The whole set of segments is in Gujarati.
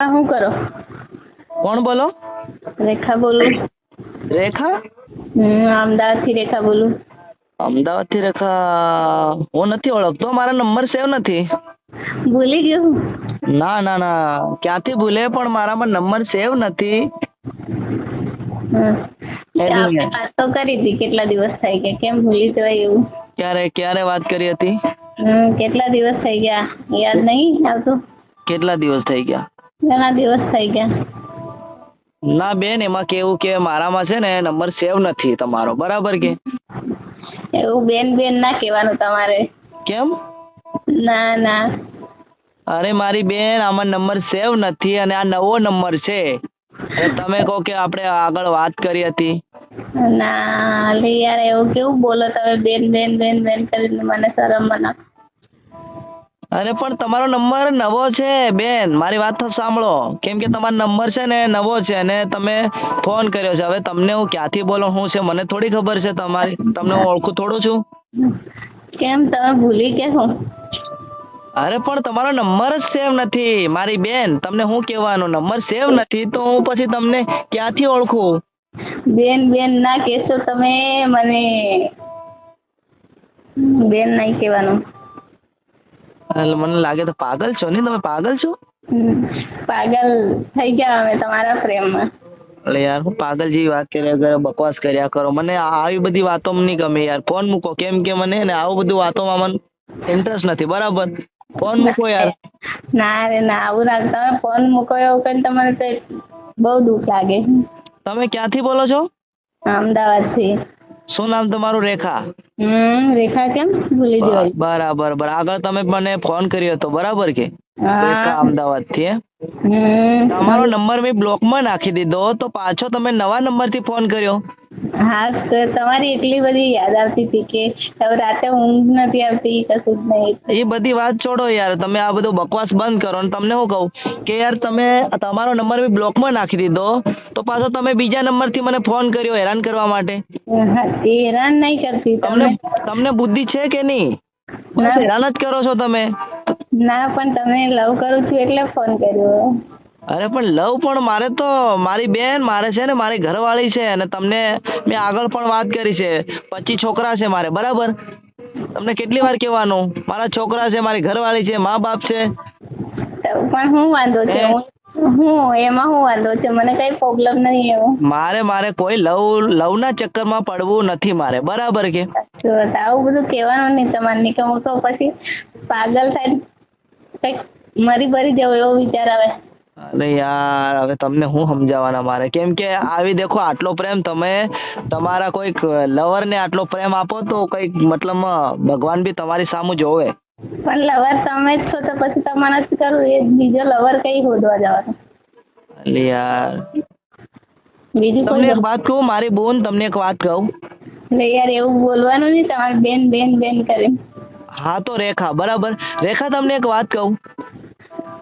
હા શું કરો? કોણ બોલો? રેખા બોલું. રેખા? હું અમદાવાદથી રેખા બોલું. અમદાવાદથી રેખા હું નથી ઓળખતો મારા નંબર સેવ નથી. ભૂલી ગયું ના ના ના ક્યાંથી ભૂલે પણ મારામાં નંબર સેવ નથી. આપણે વાત તો કરી હતી કેટલા દિવસ થઈ ગયા કેમ ભૂલી જવાય એવું? ક્યારે ક્યારે વાત કરી હતી? કેટલા દિવસ થઈ ગયા યાદ નહીં આવતું? કેટલા દિવસ થઈ ગયા? ઘણા દિવસ થઈ ગયા. ના બેન એમાં કેવું કે મારામાં છે ને નંબર સેવ નથી તમારો. બરાબર કે? એવું બેન બેન ના કહેવાનું તમારે. કેમ? ના ના. અરે મારી બેન આમાં નંબર સેવ નથી અને આ નવો નંબર છે. તમે કહો કે આપણે આગળ વાત કરી હતી. ના લે યાર એવું કેવું બોલો તમે બેન બેન બેન બેન કરીને મને શરમ મને અરે પણ તમારો નંબર નવો છે બેન. મારી વાત તો સાંભળો. કેમ કે તમારો નંબર છે ને નવો છે અને તમે ફોન કર્યો છે. હવે તમને હું ક્યાંથી બોલો શું છે? મને થોડી ખબર છે તમારી. તમને હું ઓળખું થોડું છું? કેમ તમે ભૂલી છો? અરે પણ તમારો નંબર જ સેવ નથી. મારી બેન તમને હું કહેવાનું? નંબર સેવ નથી તો હું પછી તમને ક્યાંથી ઓળખું? બેન બેન ના કહેશો તમે. મને બેન નહીં કહેવાનું. એટલે મને લાગે તો પાગલ છો નહીં તમે પાગલ છો? પાગલ થઈ ગયા અમે તમારા પ્રેમમાં. એટલે યાર હું પાગલ જેવી વાત કર્યા કરો બકવાસ કર્યા કરો. મને આવી બધી વાતો નહીં ગમે યાર. ફોન મૂકો કેમ કે મને ને આવું બધું વાતોમાં મને ઇન્ટરેસ્ટ નથી. બરાબર? ફોન મૂકો યાર. ના રે ના આવું ના તમે ફોન મૂકો એવું કરીને તમારે તો બહુ દુઃખ લાગે. તમે ક્યાંથી બોલો છો? અમદાવાદથી. શું નામ તમારું રેખા? રેખા કેમ? ભૂલી જવાય. બરાબર બરાબર. આગળ તમે મને ફોન કર્યો હતો બરાબર કે? રેખા થી અમદાવાદથી તમારો નંબર મેં બ્લોકમાં નાખી દીધો તો પાછો તમે નવા નંબરથી ફોન કર્યો. હા તો તમારી એટલી બધી યાદ આવતી હતી કે હવે રાતે ઊંઘ નથી આવતી કશું જ નહીં. એ બધી વાત છોડો યાર તમે આ બધું બકવાસ બંધ કરો ને તમને હું કહું કે યાર તમે તમારો નંબર મેં બ્લોકમાં નાખી દીધો તો પાછો તમે બીજા નંબરથી મને ફોન કર્યો હેરાન કરવા માટે. હેરાન નહીં કરતી તમને તમને બુદ્ધિ છે કે નહીં. હેરાન જ કરો છો તમે. ના પણ તમે લવ કરું છું એટલે ફોન કર્યો. અરે પણ લવ પણ મારે તો મારી બેન મારે છે ને મારી ઘરવાળી છે અને તમને મેં આગળ પણ વાત કરી છે. પચીસ છોકરા છે મારે બરાબર? તમને કેટલી વાર કહેવાનું? મારા છોકરા છે મારી ઘરવાળી છે મા બાપ છે? પણ શું વાંધો છે? હું? હું એમાં હું વાંધો છે? મને કઈ પ્રોબ્લેમ નહીં એવો. મારે મારે કોઈ લવ લવના ચક્કરમાં પડવું નથી મારે બરાબર કે? આવું બધું કહેવાનું નહીં તમારે કે હું તો પછી પાગલ થાય કંઈક મરી ભરી જવું એવો વિચાર આવે. અરે યાર હવે તમને શું સમજાવવાના મારે? કેમ કે આવી દેખો આટલો પ્રેમ તમે તમારા કોઈક લવરને આટલો પ્રેમ આપો તો કંઈક મતલબ ભગવાન બી તમારી સામું જોવે પણ લવર તમે જ છો તો પછી તમારે જ કરવું? એ બીજો લવર કઈ શોધવા જવાનો? અરે યાર. બીજું તમને એક વાત કહું મારી બોન તમને એક વાત કહું. એટલે યાર એવું બોલવાનું નહીં તમારે બેન બેન બેન કરે હા તો રેખા બરાબર. રેખા તમને એક વાત કહું. હા.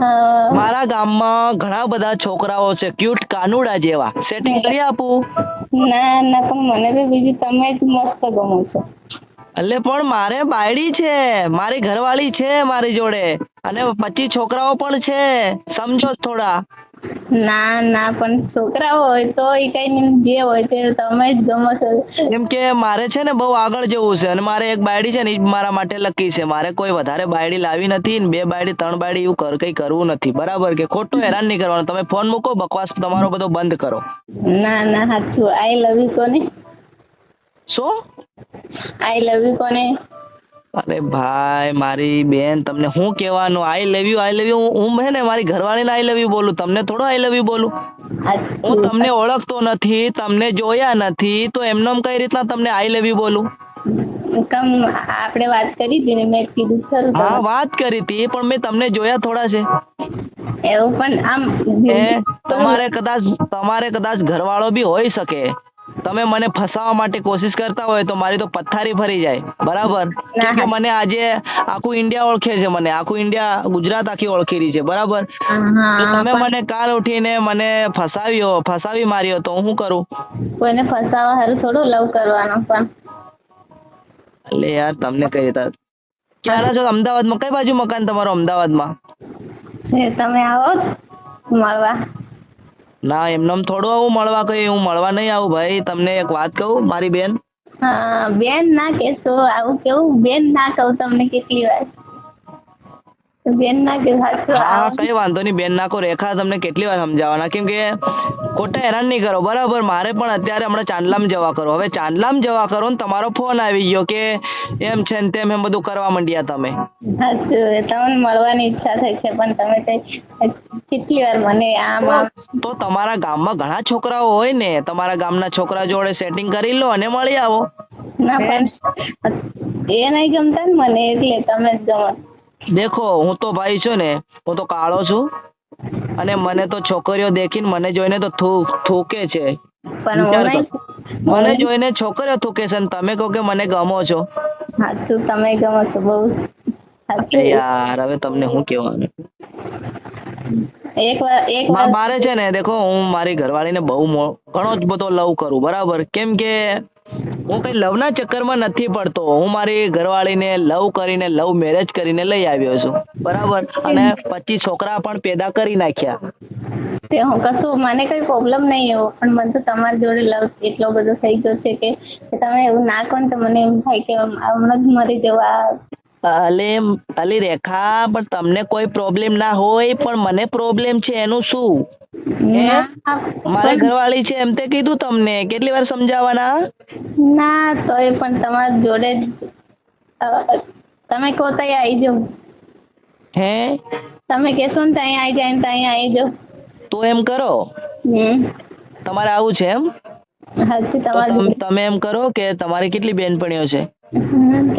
મારા ગામમાં ઘણા બધા છોકરાઓ છે ક્યુટ કાનુડા જેવા. સેટિંગ કરી આપું. ના ના પણ મને તો બીજું તમે જ મસ્ત ગમો છો. એટલે પણ મારે બાયડી છે મારી ઘરવાળી છે મારી જોડે. અને પચીસ છોકરાઓ પણ છે. સમજો થોડા. ના ના પણ છોકરા હોય તો એ કઈ જે હોય તે તમે જ ગમો છો. કેમ કે મારે છે ને બહુ આગળ જવું છે અને મારે એક બાયડી છે ને એ મારા માટે લકી છે. મારે કોઈ વધારે બાયડી લાવી નથી ને બે બાયડી ત્રણ બાયડી એવું કર કંઈ કરવું નથી. બરાબર કે? ખોટું હેરાન નહીં કરવાનું. તમે ફોન મૂકો બકવાસ તમારો બધો બંધ કરો. ના ના સાચું આઈ લવ યુ કોને? શું? આઈ લવ યુ કોને? અરે ભાઈ મારી બેન તમને શું કહેવાનું? I love you I love you હું હે ને મારી ઘરવાળીને આઈ લવ યુ બોલું. તમને થોડો આઈ લવ યુ બોલું. હું તમને ઓળખતો નથી તમને જોયા નથી તો એમનેમ કઈ રીતના તમને આઈ લવ યુ બોલું? કમ આપણે વાત કરી હતી ને મેં કીધું ખરું હા વાત કરી હતી પણ મેં તમને જોયા થોડા છે. એવું પણ આમ તમારે કદાચ તમારે કદાચ ઘરવાળો બી હોઈ શકે. તમે મને ફસાવવા માટે કોશિશ કરતા હોય તો મારી તો પથ્થારી ફરી જાય. બરાબર? કેમ કે મને આજે આખું ઇન્ડિયા ઓળખે છે મને. આખું ઇન્ડિયા ગુજરાત આખી ઓળખી રહી છે. બરાબર? તો તમે મને કાલ ઉઠીને મને ફસાવ્યો ફસાવી માર્યો તો હું કરું? કોઈને ફસાવા હારું થોડું લવ કરવાનો પણ. એટલે યાર તમને કઈ રીતે ક્યારે છો? અમદાવાદમાં? કઈ બાજુ મકાન તમારું અમદાવાદમાં? તમે આવો મળવા. ના, એમનેમ થોડું આવું મળવા કઈ, હું મળવા નહીં આવું ભાઈ. તમને એક વાત કહું, મારી બેન? હા, બેન ના કહેશો, આવું કેવું? બેન ના કહું તમને કેટલી વાર. બેન ના હા કઈ વાંધો નહીં બેન નાખો રેખા તમને કેટલી વાર સમજાવવાના? કેમ કે ખોટા હેરાન નહીં કરો બરાબર? મારે પણ અત્યારે હમણાં ચાંદલામ જવા કરો. હવે ચાંદલામ જવા કરો ને તમારો ફોન આવી ગયો કે એમ છે ને તેમ એમ બધું કરવા માંડ્યા તમે. તમને મળવાની ઈચ્છા થઈ છે પણ તમે કેટલી વાર મને આમ આમ તો તમારા ગામમાં ઘણા છોકરાઓ હોય ને તમારા ગામના છોકરા જોડે સેટિંગ કરી લો અને મળી આવો. ના પણ એ નહીં ગમતા ને મને એટલે તમે જ ગમો. દેખો હું તો ભાઈ છું ને હું તો કાળો છું. અને મને તો છોકરીઓ દેખીને મને જોઈને તો થૂકે છે. હું. મને જોઈને છોકરીઓ થૂકે છે ને તમે કહો કે મને ગમો છો. સાચું તમે ગમો છો બહુ યાર હવે તમને શું કહેવાનું? એક વાર એક વાર મારે છે ને દેખો હું મારી ઘરવાળીને બહુ ઘણો જ બધો લવ કરું બરાબર? કેમ કે હું કઈ લવના ચક્કરમાં નથી પડતો. હું મારી ઘરવાળીને લવ કરીને લવ મેરેજ કરીને લઈ આવ્યો છું. બરાબર? અને પચીસ છોકરા પણ પેદા કરી નાખ્યા. તે હું કશું મને કઈ પ્રોબ્લેમ નહીં એવો. પણ મને તો તમારી જોડે લવ એટલો બધો થઈ ગયો છે કે તમે એવું ના કહો તો મને એમ થાય કે હમણાં જ મરી જવા. અલે અલી રેખા પણ તમને કોઈ પ્રોબ્લેમ ના હોય પણ મને પ્રોબ્લેમ છે એનું શું? મારી ઘરવાળી છે એમ તે કીધું તમને. કેટલી વાર સમજાવવાના? ના તોય પણ તમારી જોડે તમે કહો તો અહીંયા આવી જાઉં હે? તમે કહેશો ને ત્યાં આવી જાય ને તો આવી જાઉં તો એમ કરો. તમારે આવું છે એમ? તમ- એમ કરો કે તમારી કેટલી બેનપણીઓ છે?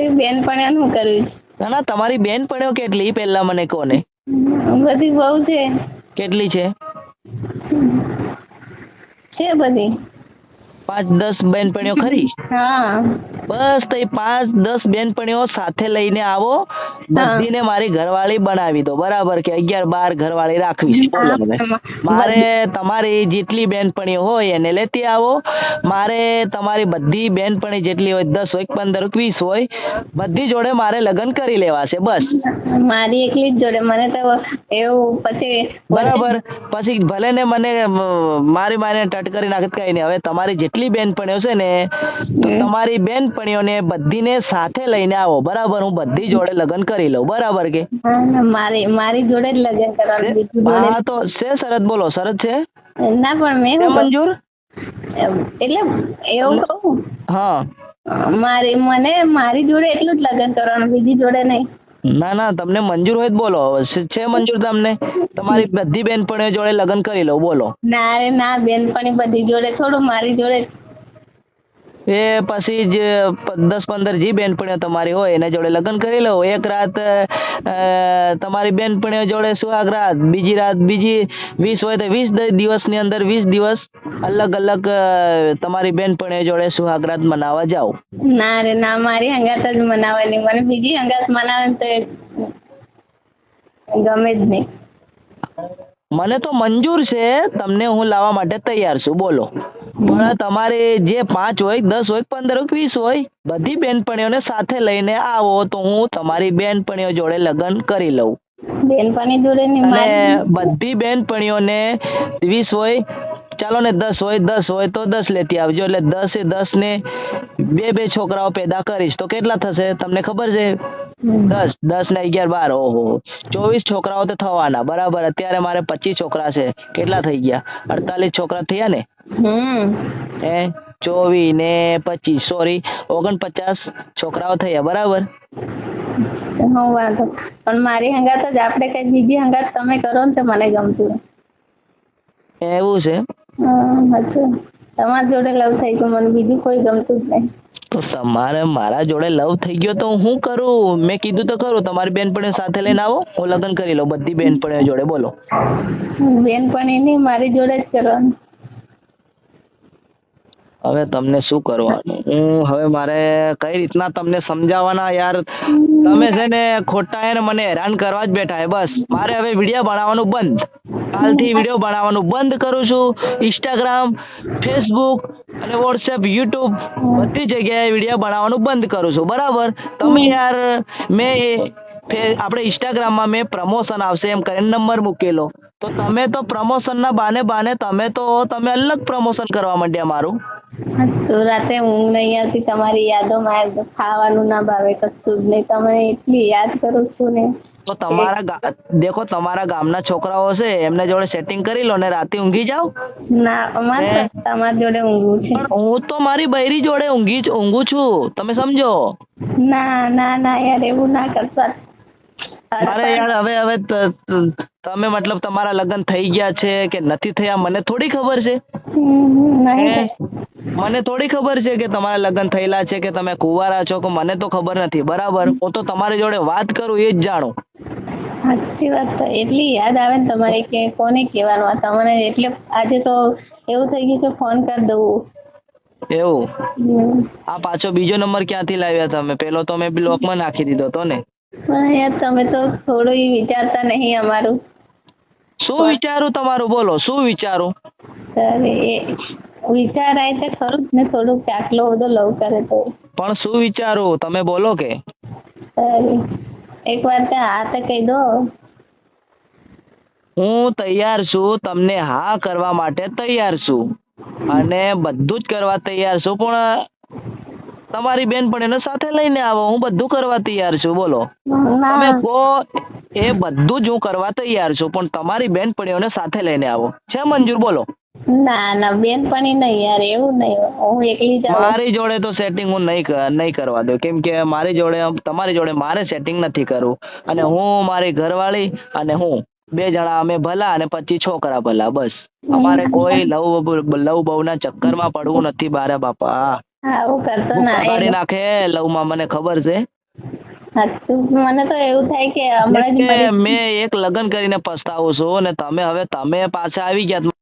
બેન પણ એનું કર્યું ના ના તમારી બેનપણીઓ કેટલી? પહેલા મને કહો ને. છે બધી બહુ છે. કેટલી છે? છે બધી પાંચ દસ બેનપણીઓ ખરી? હા. બસ તો પાંચ દસ બેનપણીઓ સાથે લઈને આવો બધીને મારી ઘરવાળી બનાવી દો. બરાબર કે અગિયાર બાર ઘરવાળી રાખવી. મારે તમારી જેટલી બેનપણીઓ હોય એને લેતી આવો. મારે તમારી બધી બેનપણી જેટલી હોય દસ હોય પંદર વીસ હોય બધી જોડે મારે લગ્ન કરી લેવા છે બસ. મારી એકલી જ જોડે. મને તો એવું પછી બરાબર. પછી ભલે ને મને મારી મારીને ટટ કરી નાખે કઈ નહીં. હવે તમારી જેટલી બેનપણીઓ છે ને તમારી બહેનપણીઓને બધીને સાથે લઈને આવો બરાબર? હું બધી જોડે લગ્ન કરી લઉં બરાબર કે? મારી મારી જોડે જ લગ્ન કરવાનું હા તો છે શરત બોલો શરત છે? ના પણ મેં મંજૂર? એટલે એવું કહું. હા. મારી મને મારી જોડે એટલું જ લગ્ન કરવાનું બીજી જોડે નહીં. ના ના, તમને મંજૂર હોય તો બોલો છે મંજૂર તમને તમારી બધી બેનપણીઓ જોડે લગ્ન કરી લઉં બોલો ના ના, બેનપણી બધી જોડે, થોડું મારી જોડે. એ પછી જ, દસ પંદર જી બેનપણીઓ તમારી હોય, એના જોડે લગ્ન કરી લો. એક રાત તમારી બેનપણીઓ જોડે સુહાગ રાત, બીજી રાત, બીજી વીસ હોય તો વીસ દિવસની અંદર વીસ દિવસ અલગ અલગ તમારી બેનપણીઓ જોડે સુહાગ રાત મનાવવા જાઓ. ના રે, ના, મારી હંગાત જ મનાવવાની. મને બીજી હંગાત મનાવે તો ગમે જ નહીં. મને તો મંજૂર છે તમને હું લાવવા માટે તૈયાર છું બોલો. પણ તમારે જે પાંચ હોય દસ હોય પંદર હોય વીસ હોય બધી બેનપણીઓને સાથે લઈને આવો તો હું તમારી બેનપણીઓ જોડે લગ્ન કરી લઉં. બેનપણી જોડે અને બધી બેનપણીઓને વીસ હોય ચાલો ને દસ હોય દસ હોય તો દસ લેતી આવજો એટલે દસે દસ ને બે બે છોકરાઓ પેદા કરીશ તો કેટલા થશે તમને ખબર છે? દસ દસ ને અગિયાર બાર. ઓહો. ચોવીસ છોકરાઓ તો થવાના. બરાબર. અત્યારે મારે પચીસ છોકરા છે. કેટલા થઈ ગયા? અડતાલીસ છોકરા થયા ને? હે? ચોવીસ ને પચીસ. સોરી ઓગણપચાસ છોકરાઓ થયા. બરાબર? હું વાંધો. પણ મારી હંગાત જ આપણે કઈ બીજી હંગાત તમે કરો ને તો મને ગમતું. એવું છે? હા તમારી જોડે લવ થઈ ગયું મને બીજું કોઈ ગમતું જ નહીં. તો તમારે મારા જોડે લવ થઈ ગયો તો હું કરું? મેં કીધું તો ખરું તમારી બેનપણીઓ સાથે લઈને આવો હું લગ્ન કરી લઉં બધી બેનપણીઓ જોડે બોલો. બેનપણી નહીં મારી જોડે જ કરવાનું. હવે તમને શું કરવાનું? હું હવે મારે કઈ રીતના તમને સમજાવવાના યાર? તમે છે ને ખોટા એને મને હેરાન કરવા જ બેઠા હે બસ. મારે હવે વીડિયો બનાવવાનું બંધ. કાલથી વીડિયો બનાવવાનું બંધ કરું છું. ઇન્સ્ટાગ્રામ ફેસબુક અને વોટ્સએપ યુટ્યુબ બધી જગ્યાએ વીડિયો બનાવવાનું બંધ કરું છું. બરાબર? તમે યાર, મેં આપણે ઇન્સ્ટાગ્રામમાં મેં પ્રમોશન આવશે એમ કરીને નંબર મૂકેલો. તો તમે તો પ્રમોશનના બાને બાને તમે તો, તમે અલગ પ્રમોશન કરવા માંડ્યા મારું. રાતે ઊંઘ નહીં આવતી, તમારી યાદોમાં એકદમ ખાવાનું ના ભાવે, કશું જ નહીં. તમે એટલી યાદ કરું છું ને. તો તમારા દેખો તમારા ગામના છોકરાઓ છે એમને જોડે સેટિંગ કરી લો ને રાતે ઊંઘી જાઓ. ના અમારે તમારી જોડે ઊંઘવું છે. હું તો મારી બૈરી જોડે ઊંઘી ઊંઘું છું. તમે સમજો. ના ના ના યાર એવું ના કરતા. અરે યાર હવે હવે તમે મતલબ તમારા લગ્ન થઈ ગયા છે કે નથી થયા મને થોડી ખબર છે. મને થોડી ખબર છે કે તમારા લગ્ન થયેલા છે કે તમે કુંવારા છો કે મને તો ખબર નથી. બરાબર? હું તો તમારી જોડે વાત કરું એ જ જાણું. સાચી વાત તો એટલી યાદ આવે ને તમારે કે કોને કહેવાનું આ તમને એટલે આજે તો એવું થઈ ગયું છે ફોન કરી દઉં. એવું? આ પાછો બીજો નંબર ક્યાંથી લાવ્યા તમે? પેલો તો મેં બ્લોકમાં નાખી દીધો તો ને. યાર તમે તો થોડું વિચારતા નહીં અમારું. શું વિચારું તમારું? બોલો શું વિચારું? સર એ વિચાર આવે છે ખરું જ ને થોડુંક આટલો બધો લવ કરે તો. પણ શું વિચારું? તમે બોલો કે. સર એક વાર ત્યાં હા તો કહી દો. હું તૈયાર છું તમને હા કરવા માટે તૈયાર છું. અને બધું જ કરવા તૈયાર છું પણ તમારી બેન પણ એને સાથે લઈને આવો હું બધું કરવા તૈયાર છું બોલો. તમે કહો એ બધું જ હું કરવા તૈયાર છું પણ તમારી બેન પણ એને સાથે લઈને આવો. છે મંજૂર બોલો. ના ના બેનપણી નહીં યાર એવું નહીં. હું એકલી જ મારી જોડે તો સેટિંગ હું નહીં નહીં કરવા દઉં. કેમ કે મારી જોડે તમારી જોડે મારે સેટિંગ નથી કરવું. અને હું મારી ઘરવાળી અને હું બે જણા અમે ભલા અને પછી છોકરા ભલા બસ. અમારે કોઈ લવ લવ બહુના ચક્કરમાં પડવું નથી બારે બાપા. આવું કરતો ના કાઢી નાખે લવમાં મને ખબર છે. મને તો એવું થાય કે મેં એક લગ્ન કરીને પસ્તાવું છું અને તમે હવે તમે પાછા આવી ગયા